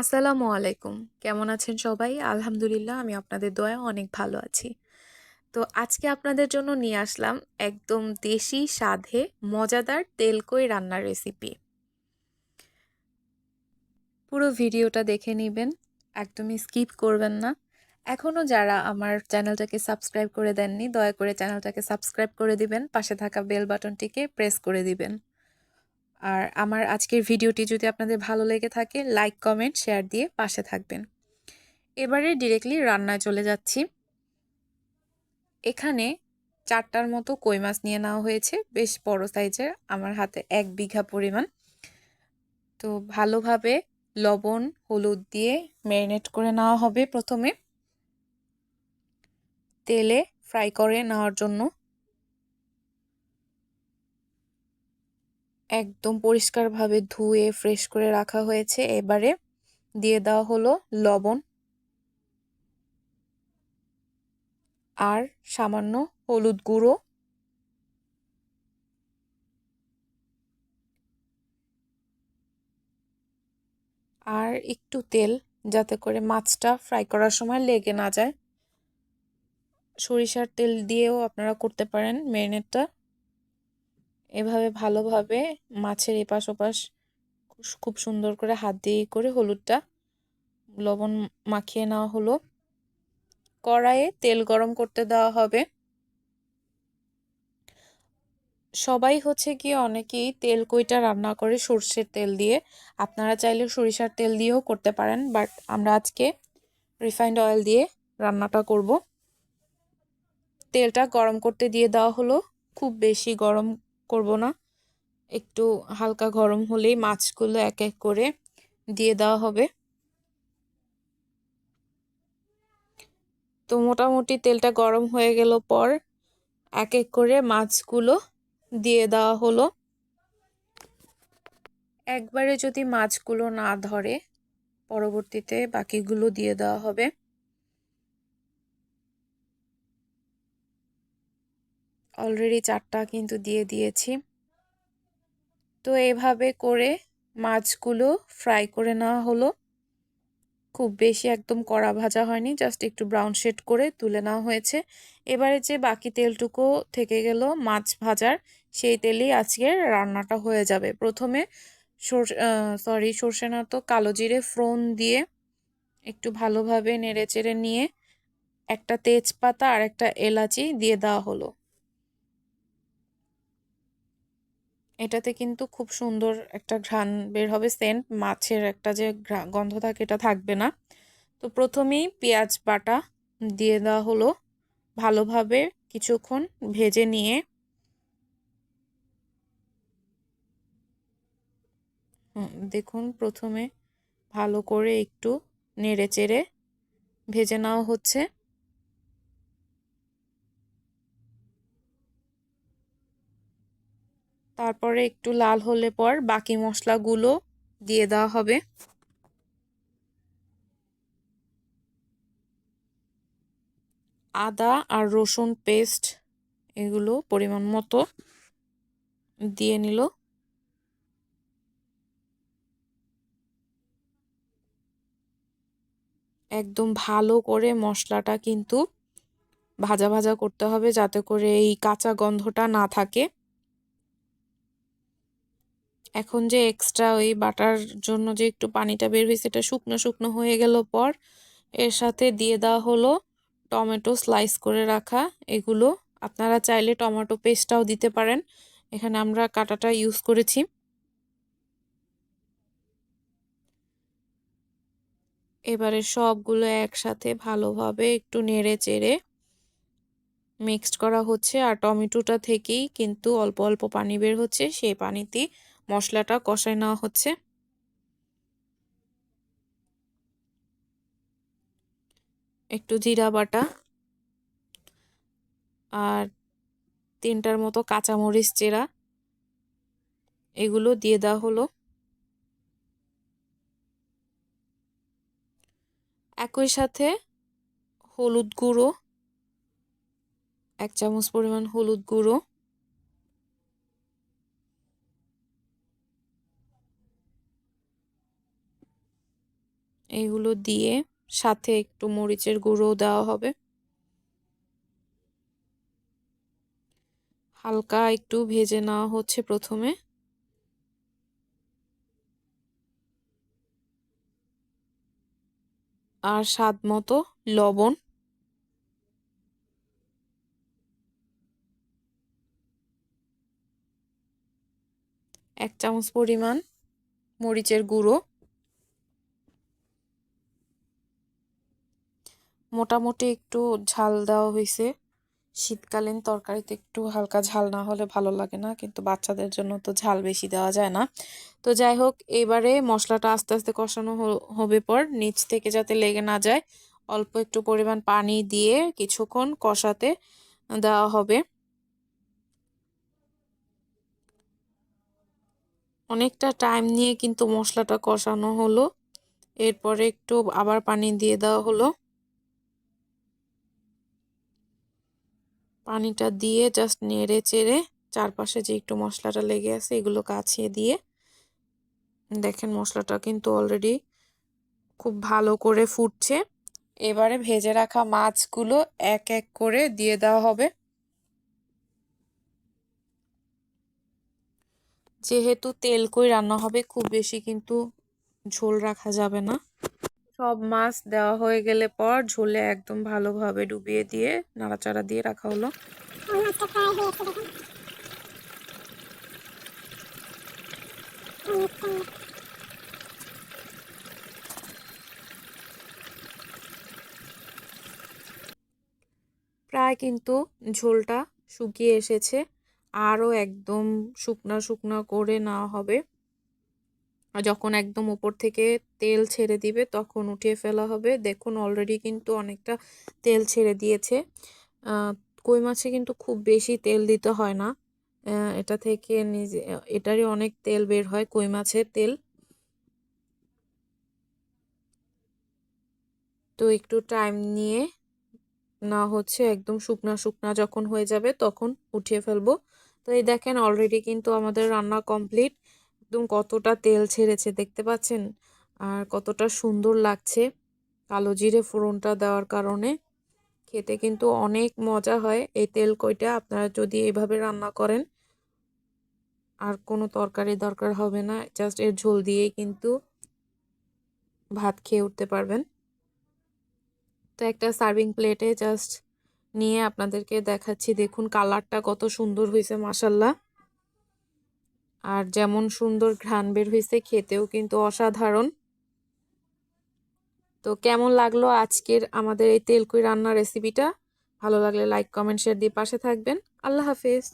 আসসালামু আলাইকুম। কেমন আছেন সবাই? আলহামদুলিল্লাহ, আমি আপনাদের দয়া অনেক ভালো আছি। তো আজকে আপনাদের জন্য নিয়ে আসলাম একদম দেশি, স্বাদে মজাদার তেলকই রান্নার রেসিপি পুরো ভিডিওটা দেখে নেবেন, একদমই স্কিপ করবেন না। এখনও যারা আমার চ্যানেলটাকে সাবস্ক্রাইব করে দেননি, দয়া করে চ্যানেলটাকে সাবস্ক্রাইব করে দিবেন, পাশে থাকা বেল বাটনটিকে প্রেস করে দিবেন। আর আমার আজকের ভিডিওটি যদি আপনাদের ভালো লেগে থাকে লাইক কমেন্ট শেয়ার দিয়ে পাশে থাকবেন। এবারে ডিরেক্টলি রান্নায় চলে যাচ্ছি। এখানে চারটার মতো কই মাছ নিয়ে নেওয়া হয়েছে, বেশ বড় সাইজের, আমার হাতে এক বিঘা পরিমাণ। তো ভালোভাবে লবণ, হলুদ দিয়ে ম্যারিনেট করে নেওয়া হবে প্রথমে। তেলে ফ্রাই করে নেওয়ার জন্য। একদম পরিষ্কারভাবে ধুয়ে ফ্রেশ করে রাখা হয়েছে। এবারে দিয়ে দেওয়া হলো লবণ আর সামান্য হলুদ গুঁড়ো। আর একটু তেল যাতে করে মাছটা ফ্রাই করার সময় লেগে না যায়। সরিষার তেল দিয়েও আপনারা করতে পারেন ম্যারিনেটটা এভাবে ভালোভাবে মাছের এপাশ ওপাশ খুব সুন্দর করে হাত দিয়ে করে হলুদটা লবণ মাখিয়ে নেওয়া হলো। কড়াইয়ে তেল গরম করতে দেওয়া হবে। সবাই হচ্ছে কি অনেকেই তেল কইটা রান্না করে সর্ষের তেল দিয়ে। আপনারা চাইলে সরিষার তেল দিয়েও করতে পারেন, বাট আমরা আজকে রিফাইন্ড অয়েল দিয়ে রান্নাটা করব। তেলটা গরম করতে দিয়ে দেওয়া হলো। খুব বেশি গরম করব না। একটু হালকা গরম হলেই মাছগুলো এক এক করে দিয়ে দেওয়া হবে। তো মোটামুটি তেলটা গরম হয়ে গেল পর এক এক করে মাছগুলো দিয়ে দেওয়া হলো। একবারে যদি মাছগুলো না ধরে, পরবর্তীতে বাকিগুলো দিয়ে দেওয়া হবে। অলরেডি চারটা কিন্তু দিয়ে দিয়েছি। তো এভাবে করে মাছগুলো ফ্রাই করে নেওয়া হলো। খুব বেশি একদম কড়া ভাজা হয়নি জাস্ট একটু ব্রাউন শেড করে তুলে নেওয়া হয়েছে। এবারে যে বাকি তেলটুকু থেকে গেল মাছ ভাজার, সেই তেলেই আজকে রান্নাটা হয়ে যাবে। প্রথমে সরি সর্ষে না তো কালো জিরে ফ্রোন দিয়ে একটু ভালোভাবে নেড়ে চেড়ে নিয়ে একটা তেজপাতা আর একটা এলাচি দিয়ে দেওয়া হলো। এটাতে কিন্তু খুব সুন্দর একটা ঘ্রাণ বের হবে, সেন্ট মাছের একটা যে গন্ধ থাকে এটা থাকবে না। তো প্রথমেই পেঁয়াজ বাটা দিয়ে দেওয়া হলো, ভালোভাবে কিছুক্ষণ ভেজে নিয়ে। দেখুন প্রথমে ভালো করে একটু নেড়ে চেড়ে ভেজে নেওয়া হচ্ছে। তারপরে একটু লাল হলে পর বাকি মশলাগুলো দিয়ে দেওয়া হবে। আদা আর রসুন পেস্ট এগুলো পরিমাণ মতো দিয়ে নিল। একদম ভালো করে মশলাটা কিন্তু ভাজা ভাজা করতে হবে যাতে করে এই কাঁচা গন্ধটা না থাকে। এখন যে এক্সট্রা ওই বাটার জন্য যে একটু পানিটা বের হয়েছে, এটা শুকনো শুকনো হয়ে গেল পর এর সাথে দিয়ে দেওয়া হলো টমেটো স্লাইস করে রাখা। এগুলো আপনারা চাইলে টমেটো পেস্টটাও দিতে পারেন। এখানে আমরা কাটাটা ইউজ করেছি। এবারে সবগুলো একসাথে ভালোভাবে একটু নেড়ে চেড়ে মিক্সড করা হচ্ছে। আর টমেটোটা থেকেই কিন্তু অল্প অল্প পানি বের হচ্ছে, সেই পানিতেই মশলাটা কষায় নেওয়া হচ্ছে। একটু জিরা বাটা আর তিনটার মতো কাঁচামরিচ চেরা, এগুলো দিয়ে দেওয়া হলো। একই সাথে হলুদ গুঁড়ো, এক চামচ পরিমাণ হলুদ গুঁড়ো এগুলো দিয়ে সাথে একটু মরিচের গুঁড়ো দেওয়া হবে। হালকা একটু ভেজে নেওয়া হচ্ছে প্রথমে। আর স্বাদ মতো লবণ। এক চামচ পরিমাণ মরিচের গুঁড়ো। মোটামুটি একটু ঝাল দেওয়া হয়েছে শীতকালীন তরকারিতে একটু হালকা ঝাল না হলে ভালো লাগে না, কিন্তু বাচ্চাদের জন্য তো ঝাল বেশি দেওয়া যায় না। তো যাই হোক, এবারে মশলাটা আস্তে আস্তে কষানো হবে পর নিচ থেকে যাতে লেগে না যায়, অল্প একটু পরিমাণ পানি দিয়ে কিছুক্ষণ কষাতে দেওয়া হবে। অনেকটা টাইম নিয়ে কিন্তু মশলাটা কষানো হলো। এরপরে একটু আবার পানি দিয়ে দেওয়া হলো। পানিটা দিয়ে জাস্ট নেড়ে চেড়ে চারপাশে যে একটু মশলাটা লেগে আছে এগুলো কাছিয়ে দিয়ে দেখেন মশলাটা কিন্তু অলরেডি খুব ভালো করে ফুটছে। এবারে ভেজে রাখা মাছগুলো এক এক করে দিয়ে দেওয়া হবে। যেহেতু তেল কই রান্না হবে খুব বেশি কিন্তু ঝোল রাখা যাবে না। সব মাছ দেওয়া হয়ে গেলে পর ঝোলে একদম ভালোভাবে ডুবিয়ে দিয়ে নাড়াচাড়া দিয়ে রাখা হলো। প্রায় কিন্তু ঝোলটা শুকিয়ে এসেছে। আরও একদম শুকনা শুকনা করে নেওয়া হবে। যখন একদম উপর থেকে তেল ছেড়ে দিবে, তখন উঠিয়ে ফেলা হবে। দেখুন অলরেডি কিন্তু অনেকটা তেল ছেড়ে দিয়েছে। কই মাছে কিন্তু খুব বেশি তেল দিতে হয় না। এটা থেকে নিজে, এটারই অনেক তেল বের হয়, কই মাছের তেল। তো একটু টাইম নিয়ে, না হচ্ছে একদম শুকনা শুকনা যখন হয়ে যাবে, তখন উঠিয়ে ফেলব। তো এই দেখেন অলরেডি কিন্তু আমাদের রান্না কমপ্লিট একদম কতটা তেল ছেড়েছে দেখতে পাচ্ছেন? আর কতটা সুন্দর লাগছে কালো জিরে ফোড়নটা দেওয়ার কারণে। খেতে কিন্তু অনেক মজা হয় এই তেল কইটা, আপনারা যদি এইভাবে রান্না করেন, আর কোনো তরকারি দরকার হবে না, জাস্ট এর ঝোল দিয়েই কিন্তু ভাত খেয়ে উঠতে পারবেন। তো একটা সার্ভিং প্লেটে জাস্ট নিয়ে আপনাদেরকে দেখাচ্ছি, দেখুন কালারটা কত সুন্দর হয়েছে মাসাল্লাহ আর যেমন সুন্দর ঘ্রাণ বের হয়েছে খেতেও কিন্তু অসাধারণ। তো কেমন লাগল আজকের আমাদের এই তেলকুই রান্নার রেসিপিটা ভালো লাগলে লাইক কমেন্ট শেয়ার দিয়ে পাশে থাকবেন। আল্লাহ হাফেজ।